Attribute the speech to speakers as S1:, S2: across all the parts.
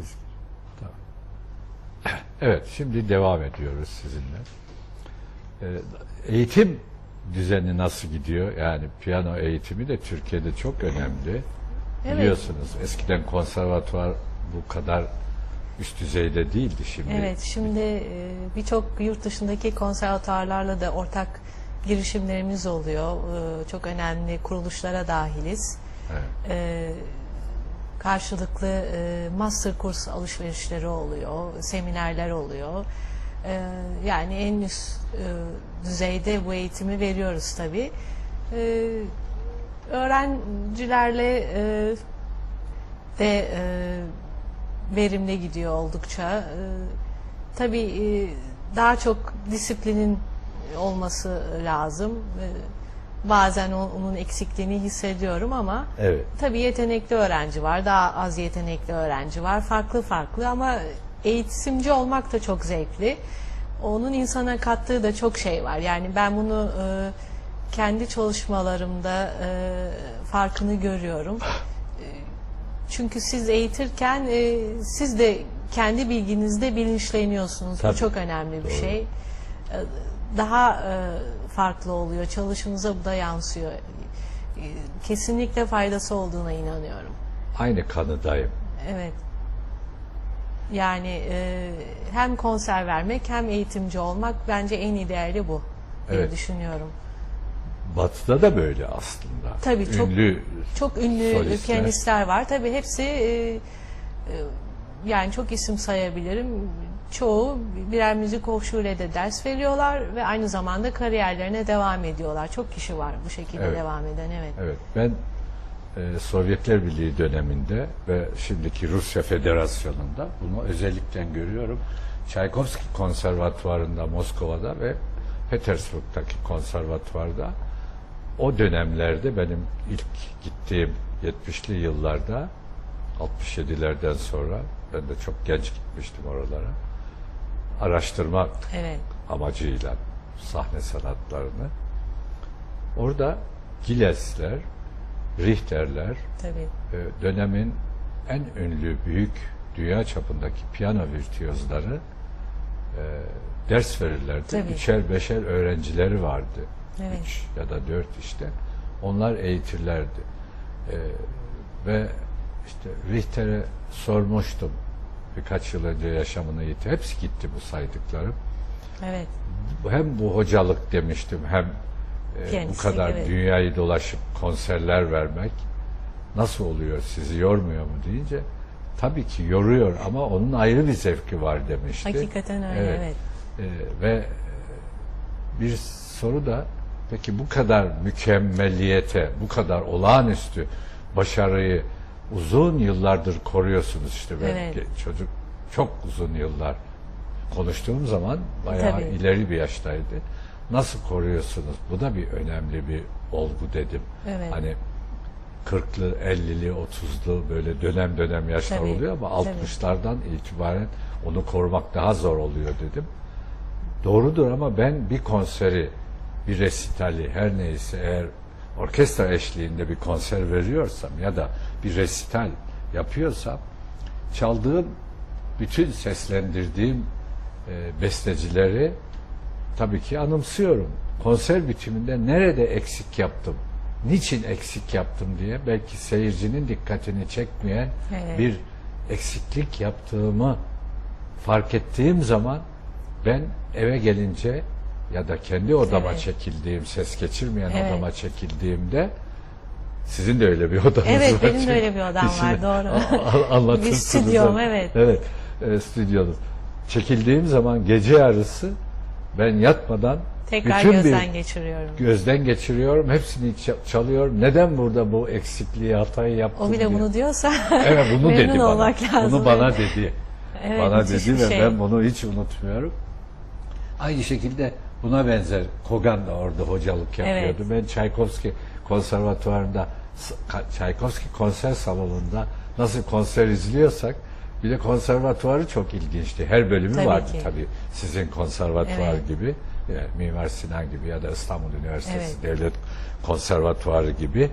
S1: Biz- Tamam. Evet, şimdi devam ediyoruz sizinle. Ee, eğitim düzeni nasıl gidiyor? Yani piyano eğitimi de Türkiye'de çok önemli.
S2: Evet.
S1: Biliyorsunuz eskiden konservatuvar bu kadar üst düzeyde değildi şimdi.
S2: Evet, şimdi e, birçok yurt dışındaki konservatuarlarla da ortak girişimlerimiz oluyor. E, Çok önemli kuruluşlara dahiliz.
S1: Evet.
S2: E, Karşılıklı e, master kurs alışverişleri oluyor, seminerler oluyor. E, Yani en üst e, düzeyde bu eğitimi veriyoruz tabii. E, Öğrencilerle e, de e, verimli gidiyor oldukça. E, tabii e, daha çok disiplinin olması lazım. E, bazen onun eksikliğini hissediyorum ama
S1: Evet.
S2: tabii yetenekli öğrenci var, daha az yetenekli öğrenci var. Farklı farklı ama eğitimci olmak da çok zevkli. Onun insana kattığı da çok şey var. Yani ben bunu e, kendi çalışmalarımda e, farkını görüyorum. Çünkü siz eğitirken e, siz de kendi bilginizde bilinçleniyorsunuz.
S1: Tabii.
S2: Bu çok önemli bir
S1: Doğru.
S2: şey. E, Daha e, farklı oluyor. Çalışınıza bu da yansıyor. E, Kesinlikle faydası olduğuna inanıyorum.
S1: Aynı kanıdayım.
S2: Evet. Yani e, hem konser vermek hem eğitimci olmak bence en ideali bu diye
S1: Evet.
S2: düşünüyorum.
S1: Batı'da da böyle aslında.
S2: Tabii, çok-
S1: Ünlü
S2: Çok ünlü
S1: Solistler.
S2: piyanistler var. Tabii hepsi e, e, yani çok isim sayabilirim. Çoğu birer müzik hoşuyla de ders veriyorlar ve aynı zamanda kariyerlerine devam ediyorlar. Çok kişi var bu şekilde
S1: Evet.
S2: devam eden. Evet.
S1: Evet, ben e, Sovyetler Birliği döneminde ve şimdiki Rusya Federasyonu'nda bunu özellikle görüyorum. Çaykovski Konservatuvarı'nda Moskova'da ve Petersburg'daki konservatuvarda o dönemlerde benim ilk gittiğim 70'li yıllarda 67'lerden sonra ben de çok genç gitmiştim oralara araştırmak
S2: Evet.
S1: amacıyla sahne sanatlarını. Orada Gilles'ler, Richter'ler
S2: Tabii.
S1: e, dönemin en ünlü büyük dünya çapındaki piyano virtüözleri e, ders verirlerdi.
S2: Tabii.
S1: Üçer beşer öğrencileri vardı.
S2: Evet.
S1: Üç ya da dört işte. Onlar eğitirlerdi. E, ve işte Richter'e sormuştum birkaç yıl önce yaşamını yitti. Hepsi gitti bu saydıklarım
S2: Evet.
S1: hem bu hocalık demiştim hem e, bu kadar
S2: evet.
S1: dünyayı dolaşıp konserler vermek nasıl oluyor sizi yormuyor mu deyince tabii ki yoruyor ama onun ayrı bir zevki var demişti.
S2: Hakikaten öyle. Evet.
S1: E, ve e, bir soru da peki bu kadar mükemmeliyete, bu kadar olağanüstü başarıyı uzun yıllardır koruyorsunuz işte ben
S2: Evet.
S1: çocuk çok uzun yıllar konuştuğum zaman bayağı
S2: Tabii.
S1: ileri bir yaştaydı. Nasıl koruyorsunuz? Bu da bir önemli bir olgu dedim.
S2: Evet.
S1: Hani 40'lı, 50'li, 30'lu böyle dönem dönem yaşlar
S2: Tabii,
S1: oluyor ama
S2: tabii.
S1: 60'lardan itibaren onu korumak daha zor oluyor dedim. Doğrudur ama ben bir konseri, bir resitali her neyse eğer orkestra eşliğinde bir konser veriyorsam ya da bir resital yapıyorsam çaldığım bütün seslendirdiğim e, bestecileri tabii ki anımsıyorum. Konser bitiminde nerede eksik yaptım, niçin eksik yaptım diye belki seyircinin dikkatini çekmeyen
S2: Evet.
S1: bir eksiklik yaptığımı fark ettiğim zaman ben eve gelince ya da kendi odama
S2: Evet.
S1: çekildiğim, ses geçirmeyen
S2: Evet.
S1: odama çekildiğimde sizin de öyle bir odanız
S2: Evet,
S1: var.
S2: benim de öyle bir odam var, doğru.
S1: Anlatırsınız.
S2: Bir stüdyom, evet.
S1: Evet, e, stüdyonuz. Çekildiğim zaman gece yarısı ben yatmadan
S2: Tekrar
S1: bütün
S2: gözden
S1: bir
S2: geçiriyorum.
S1: gözden geçiriyorum. Hepsini ça- çalıyorum. Neden burada bu eksikliği, hatayı yaptım
S2: O bile
S1: diye.
S2: bunu diyorsa
S1: Evet bunu dedi bana.
S2: olmak lazım.
S1: Bunu bana
S2: Evet.
S1: dedi.
S2: Evet,
S1: bana dedi ve
S2: şey.
S1: ben bunu hiç unutmuyorum. Aynı şekilde buna benzer Kogan da orada hocalık yapıyordu.
S2: Evet.
S1: Ben Çaykovski konservatuvarında Çaykovski konser salonunda nasıl konser izliyorsak bir de konservatuvarı çok ilginçti. Her bölümü
S2: Tabii
S1: vardı
S2: ki.
S1: tabii. Sizin konservatuvar
S2: Evet.
S1: gibi. Yani Mimar Sinan gibi ya da İstanbul Üniversitesi
S2: Evet.
S1: Devlet Konservatuvarı gibi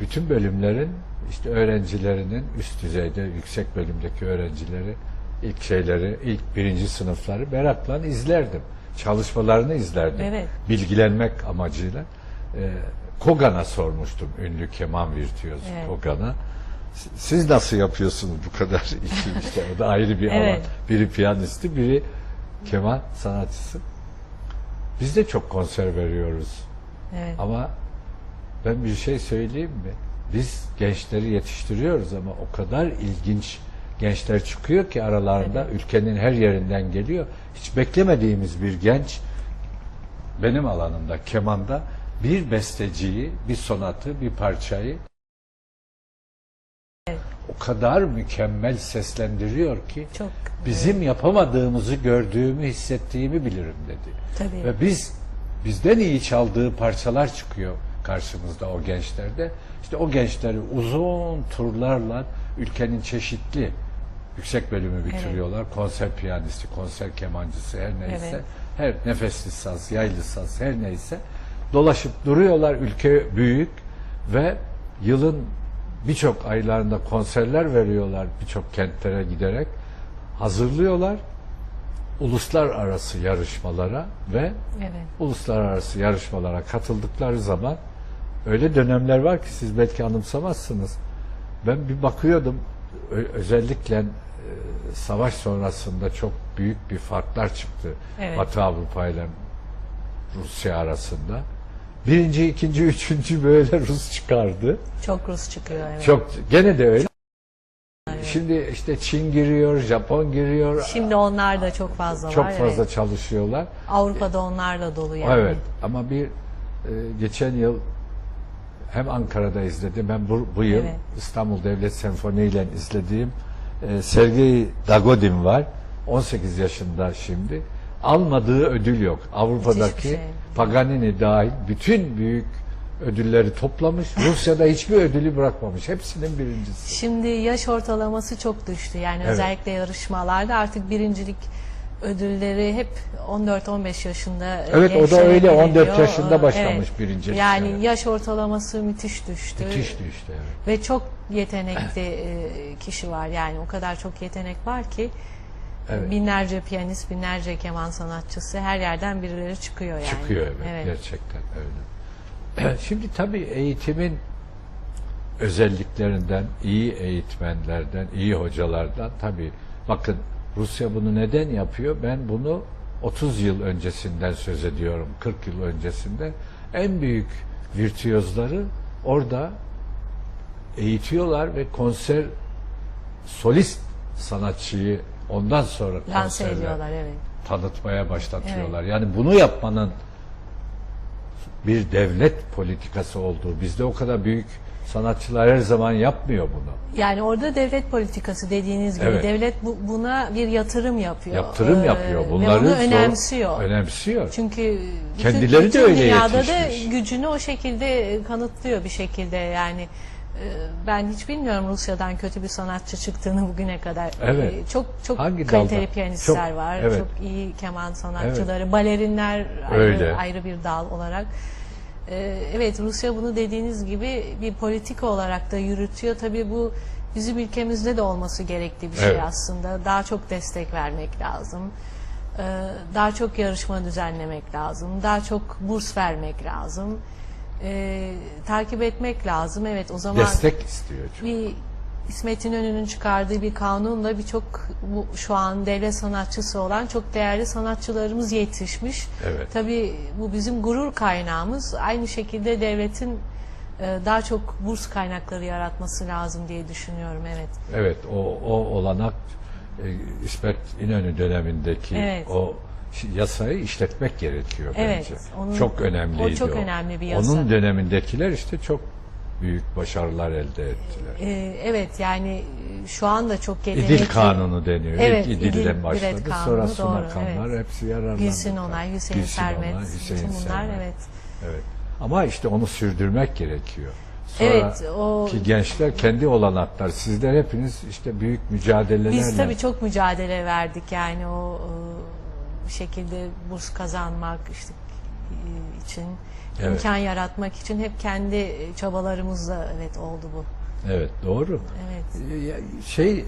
S1: bütün bölümlerin işte öğrencilerinin üst düzeyde, yüksek bölümdeki öğrencileri ilk şeyleri, ilk birinci sınıfları merakla izlerdim. Çalışmalarını izlerdim.
S2: Evet.
S1: Bilgilenmek amacıyla. Ee, Kogan'a sormuştum, ünlü keman virtüözü
S2: Evet.
S1: Kogan'a. "S- Siz nasıl yapıyorsunuz bu kadar işi işte o da ayrı bir
S2: Evet.
S1: alan. Biri piyanisti, biri keman sanatçısı. Biz de çok konser veriyoruz.
S2: Evet.
S1: Ama ben bir şey söyleyeyim mi? Biz gençleri yetiştiriyoruz ama o kadar ilginç gençler çıkıyor ki aralarında ülkenin her yerinden geliyor. Hiç beklemediğimiz bir genç benim alanımda kemanda bir besteciyi, bir sonatı, bir parçayı o kadar mükemmel seslendiriyor ki
S2: Çok
S1: bizim yapamadığımızı gördüğümü, hissettiğimi bilirim dedi.
S2: tabii.
S1: Ve biz bizden iyi çaldığı parçalar çıkıyor karşımızda o gençlerde. İşte o gençleri uzun turlarla ülkenin çeşitli yüksek bölümü bitiriyorlar. Konser piyanisti, konser kemancısı her neyse.
S2: Evet.
S1: Her nefesli saz, yaylı saz her neyse. Dolaşıp duruyorlar. Ülke büyük ve yılın birçok aylarında konserler veriyorlar birçok kentlere giderek. Hazırlıyorlar uluslararası yarışmalara ve
S2: Evet.
S1: uluslararası yarışmalara katıldıkları zaman öyle dönemler var ki siz belki anımsamazsınız. Ben bir bakıyordum özellikle savaş sonrasında çok büyük bir farklar çıktı
S2: Evet.
S1: Batı Avrupa ile Rusya arasında. Birinci, ikinci, üçüncü böyle Rus çıkardı.
S2: Çok Rus çıkıyor. Evet.
S1: Çok gene de öyle. Şimdi işte Çin giriyor, Japon giriyor.
S2: Şimdi onlar da çok fazla
S1: çok
S2: var.
S1: fazla
S2: evet.
S1: çalışıyorlar.
S2: Avrupa'da onlar da dolu yani.
S1: Evet ama bir e, geçen yıl hem Ankara'da izledim hem bu, bu yıl
S2: Evet.
S1: İstanbul Devlet Senfoni ile izlediğim e, Sergei Dagodin var. 18 yaşında şimdi. Almadığı ödül yok. Avrupa'daki
S2: şey.
S1: Paganini dahil bütün büyük ödülleri toplamış. Rusya'da hiçbir ödülü bırakmamış. Hepsinin birincisi.
S2: Şimdi yaş ortalaması çok düştü. Yani
S1: Evet.
S2: özellikle yarışmalarda artık birincilik ödülleri hep 14-15 yaşında
S1: Evet, o da öyle. 14
S2: veriliyor.
S1: yaşında
S2: Ee,
S1: başlamış birincilik
S2: Yani
S1: yani.
S2: yaş ortalaması müthiş düştü.
S1: Müthiş düştü. Evet.
S2: Ve çok yetenekli e, kişi var. Yani o kadar çok yetenek var ki
S1: Evet.
S2: binlerce piyanist, binlerce keman sanatçısı her yerden birileri çıkıyor yani.
S1: Çıkıyor evet, gerçekten öyle. Şimdi tabii eğitimin özelliklerinden, iyi eğitmenlerden, iyi hocalardan tabii bakın Rusya bunu neden yapıyor? Ben bunu 30 yıl öncesinden söz ediyorum, 40 yıl öncesinde. En büyük virtüözleri orada eğitiyorlar ve konser solist sanatçıyı ondan sonra
S2: ediyorlar evet.
S1: tanıtmaya başlatıyorlar. Yani bunu yapmanın bir devlet politikası olduğu, bizde o kadar büyük sanatçılar her zaman yapmıyor bunu.
S2: Yani orada devlet politikası dediğiniz gibi
S1: Evet.
S2: devlet bu- buna bir yatırım yapıyor.
S1: Yaptırım
S2: Ee,
S1: yapıyor.
S2: ve
S1: Bunları
S2: bunu
S1: zor-
S2: önemsiyor.
S1: Önemsiyor.
S2: Çünkü bütün,
S1: Kendileri de
S2: bütün
S1: öyle
S2: dünyada
S1: yetişmiş.
S2: da gücünü o şekilde kanıtlıyor bir şekilde yani. E, Ben hiç bilmiyorum Rusya'dan kötü bir sanatçı çıktığını bugüne kadar.
S1: Evet.
S2: E, Çok çok
S1: Hangi
S2: kaliteli
S1: dalda?
S2: piyanistler
S1: Çok,
S2: var.
S1: evet.
S2: Çok iyi keman sanatçıları, balerinler
S1: Öyle.
S2: ayrı, ayrı bir dal olarak. E, Evet Rusya bunu dediğiniz gibi bir politika olarak da yürütüyor. Tabii bu bizim ülkemizde de olması gerektiği bir şey
S1: Evet.
S2: aslında. Daha çok destek vermek lazım. Ee, Daha çok yarışma düzenlemek lazım. Daha çok burs vermek lazım. Ee, takip etmek lazım. Evet o zaman
S1: Destek istiyor çünkü.
S2: bir İsmet İnönü'nün çıkardığı bir kanunla birçok bu şu an devlet sanatçısı olan çok değerli sanatçılarımız yetişmiş.
S1: Evet.
S2: Tabii bu bizim gurur kaynağımız. Aynı şekilde devletin e, daha çok burs kaynakları yaratması lazım diye düşünüyorum. Evet.
S1: Evet, o, o olanak e, İsmet İnönü dönemindeki
S2: Evet.
S1: o yasayı işletmek gerekiyor
S2: Evet,
S1: bence.
S2: onun-
S1: çok önemliydi
S2: o çok önemli bir yasa.
S1: Onun dönemindekiler işte çok büyük başarılar elde ettiler.
S2: Ee, evet yani e, şu anda çok yetenekli.
S1: İdil Kanunu deniyor.
S2: Evet,
S1: İlk
S2: İdil
S1: İdil'den
S2: Bilet
S1: başladı.
S2: Kanunu,
S1: Sonra
S2: doğru,
S1: Suna Kanlar
S2: evet.
S1: hepsi yararlandı.
S2: Gülsün Onay, Hüseyin
S1: Gülsün
S2: Sermet,
S1: Onay, Hüseyin
S2: bunlar
S1: Sermet.
S2: evet.
S1: Evet. Ama işte onu sürdürmek gerekiyor. Sonra
S2: Evet, o-
S1: ki gençler kendi olanaklar. Sizler hepiniz işte büyük mücadelelerle.
S2: Biz tabii çok mücadele verdik yani o e, bir şekilde burs kazanmak işte e, için
S1: Evet.
S2: imkan yaratmak için hep kendi çabalarımızla evet oldu bu.
S1: Evet doğru.
S2: Evet.
S1: Ya- Şey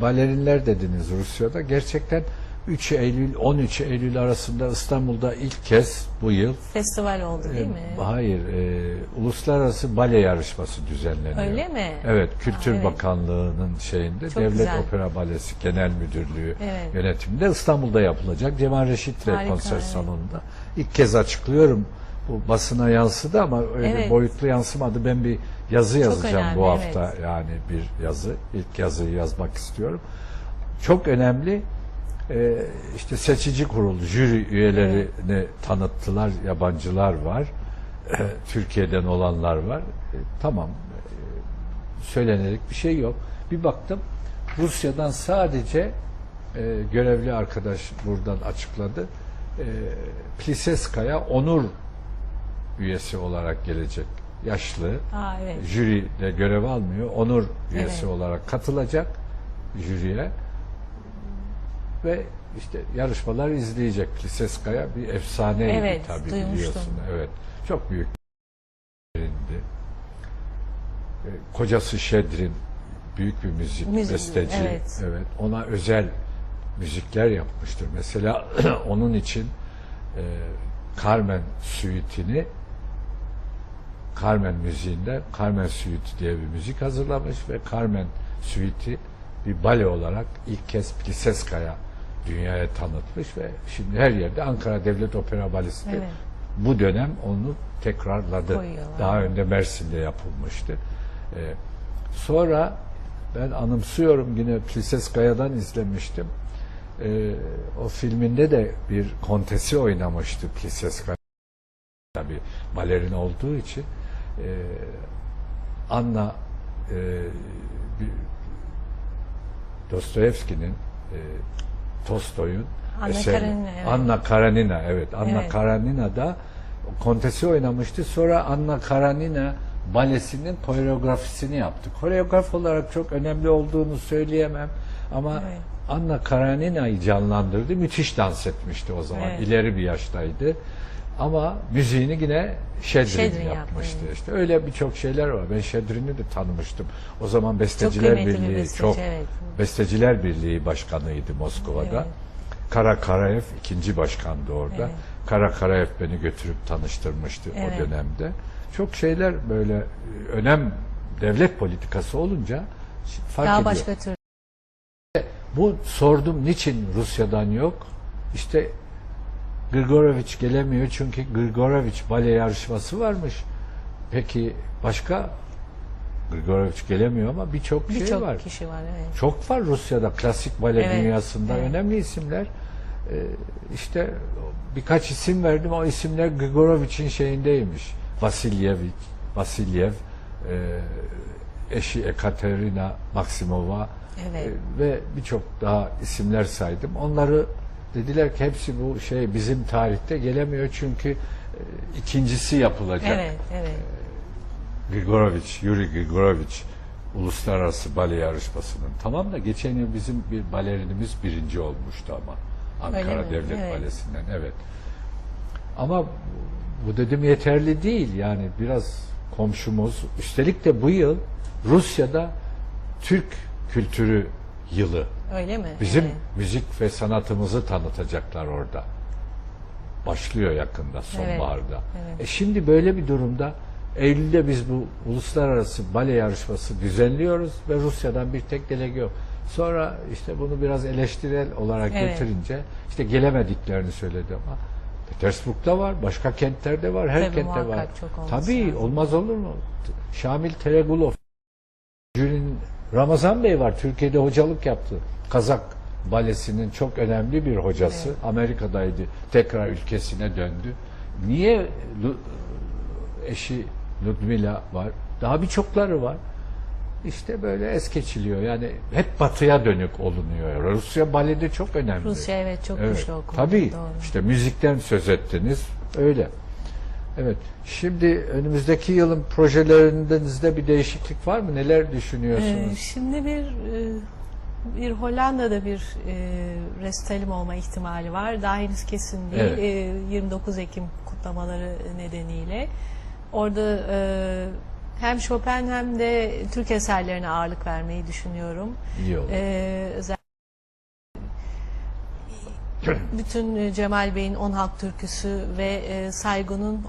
S1: balerinler dediniz Rusya'da gerçekten 3 Eylül 13 Eylül arasında İstanbul'da ilk kez bu yıl
S2: Festival oldu değil mi?
S1: e, hayır e, uluslararası bale yarışması düzenleniyor.
S2: Öyle mi?
S1: Evet, Kültür
S2: Aa, evet.
S1: Bakanlığı'nın şeyinde
S2: Çok
S1: Devlet
S2: güzel.
S1: Opera Balesi Genel Müdürlüğü
S2: Evet.
S1: yönetiminde İstanbul'da yapılacak Cemal Reşit
S2: Harika,
S1: konser
S2: evet.
S1: salonunda. İlk kez açıklıyorum. Bu basına yansıdı ama öyle
S2: Evet.
S1: boyutlu yansımadı. Ben bir yazı yazacağım
S2: önemli,
S1: bu hafta
S2: evet.
S1: yani bir yazı. İlk yazıyı yazmak istiyorum. Çok önemli. Ee, işte seçici kurul, jüri üyelerini tanıttılar. Yabancılar var. Ee, Türkiye'den olanlar var. Ee, tamam. Ee, söylenelik bir şey yok. Bir baktım Rusya'dan sadece e, görevli arkadaş buradan açıkladı. E, Pliseskaya onur üyesi olarak gelecek. Yaşlı.
S2: Aa, evet.
S1: Jüride görev almıyor. Onur üyesi
S2: Evet.
S1: olarak katılacak jüriye. Ve işte yarışmalar izleyecek. Pliseskaya bir efsaneydi
S2: Evet,
S1: tabii
S2: duymuştum.
S1: biliyorsun. Evet. Çok büyük birindi. E, Kocası Şedrin büyük bir müzik,
S2: Müzik,
S1: besteci.
S2: evet.
S1: evet. Ona özel müzikler yapmıştır. Mesela onun için e, Carmen Suite'ini Carmen müziğinde Carmen Suite diye bir müzik hazırlamış ve Carmen Suite'i bir bale olarak ilk kez Pliseskaya dünyaya tanıtmış ve şimdi her yerde Ankara Devlet Opera Balesi
S2: Evet.
S1: bu dönem onu tekrarladı.
S2: Koyuyorlar.
S1: Daha önce Mersin'de yapılmıştı. Ee, sonra ben anımsıyorum yine Pliseskaya'dan izlemiştim. Ee, o filminde de bir kontesi oynamıştı Pliseskaya. Tabii balerin olduğu için e, Anna e, Dostoyevski'nin e, Tolstoy'un
S2: Anna
S1: eseri.
S2: Karenina, evet.
S1: Anna Karenina evet Anna
S2: Evet.
S1: Karenina da kontesi oynamıştı. Sonra Anna Karenina balesinin koreografisini yaptı. Koreograf olarak çok önemli olduğunu söyleyemem ama
S2: Evet.
S1: Anna Karenina'yı canlandırdı. Müthiş dans etmişti o zaman.
S2: Evet.
S1: İleri bir yaştaydı. Ama müziğini yine Şedrin,
S2: Şedrin yaptı,
S1: yapmıştı.
S2: evet.
S1: İşte öyle birçok şeyler var. Ben Şedrin'i de tanımıştım. O zaman Besteciler
S2: bir
S1: Birliği
S2: besteci,
S1: çok
S2: evet.
S1: Besteciler Birliği başkanıydı Moskova'da.
S2: Evet.
S1: Kara Karaev ikinci başkandı orada.
S2: Evet.
S1: Kara Karaev beni götürüp tanıştırmıştı
S2: Evet.
S1: o dönemde. Çok şeyler böyle önem devlet politikası olunca fark
S2: Daha
S1: ediyor.
S2: başka tür.
S1: Bu sordum niçin Rusya'dan yok? İşte Grigorovic gelemiyor çünkü Grigorovic bale yarışması varmış. Peki başka Grigorovic gelemiyor ama birçok şey
S2: Birçok
S1: var.
S2: kişi var evet.
S1: Çok var Rusya'da klasik bale
S2: Evet,
S1: dünyasında
S2: evet.
S1: önemli isimler. Ee, işte birkaç isim verdim. O isimler Grigorovic'in şeyindeymiş. Vasilyevich, Vasilyev, e, eşi Ekaterina Maksimova
S2: Evet.
S1: e, ve birçok daha isimler saydım. Onları dediler ki hepsi bu şey bizim tarihte gelemiyor çünkü e, ikincisi yapılacak.
S2: Evet, evet.
S1: Grigorovic, Yuri Grigorovic uluslararası bale yarışmasının. Tamam da geçen yıl bizim bir balerinimiz birinci olmuştu ama. Ankara? Devlet
S2: Evet.
S1: Balesi'nden evet. Ama bu dedim yeterli değil yani biraz komşumuz. Üstelik de bu yıl Rusya'da Türk kültürü yılı.
S2: Öyle mi?
S1: Bizim
S2: Evet.
S1: müzik ve sanatımızı tanıtacaklar orada. Başlıyor yakında sonbaharda.
S2: evet.
S1: E şimdi böyle bir durumda Eylül'de biz bu uluslararası bale yarışması düzenliyoruz ve Rusya'dan bir tek delege yok. Sonra işte bunu biraz eleştirel olarak
S2: Evet.
S1: getirince işte gelemediklerini söyledi ama Petersburg'da var, başka kentlerde var, her
S2: Tabii,
S1: kentte var. Tabii
S2: lazım.
S1: olmaz olur mu? Şamil Teregulov Jürin Ramazan Bey var. Türkiye'de hocalık yaptı. Kazak balesinin çok önemli bir hocası. Amerika'daydı. Tekrar ülkesine döndü. Niye eşi Ludmila var? Daha birçokları var. İşte böyle es geçiliyor. Yani hep batıya dönük olunuyor. Rusya balede çok önemli.
S2: Rusya evet çok
S1: Evet,
S2: güçlü o konuda.
S1: Tabii.
S2: Doğru.
S1: İşte müzikten söz ettiniz. Öyle. Evet. Şimdi önümüzdeki yılın projelerinizde bir değişiklik var mı? Neler
S2: Ee,
S1: düşünüyorsunuz?
S2: şimdi bir e, bir Hollanda'da bir e, resitalim olma ihtimali var. Daha henüz kesin değil.
S1: Evet.
S2: E, 29 Ekim kutlamaları nedeniyle. Orada e, Hem Chopin hem de Türk eserlerine ağırlık vermeyi düşünüyorum.
S1: İyi olur.
S2: Ee, özel- bütün Cemal Bey'in On Halk Türküsü ve e, Saygun'un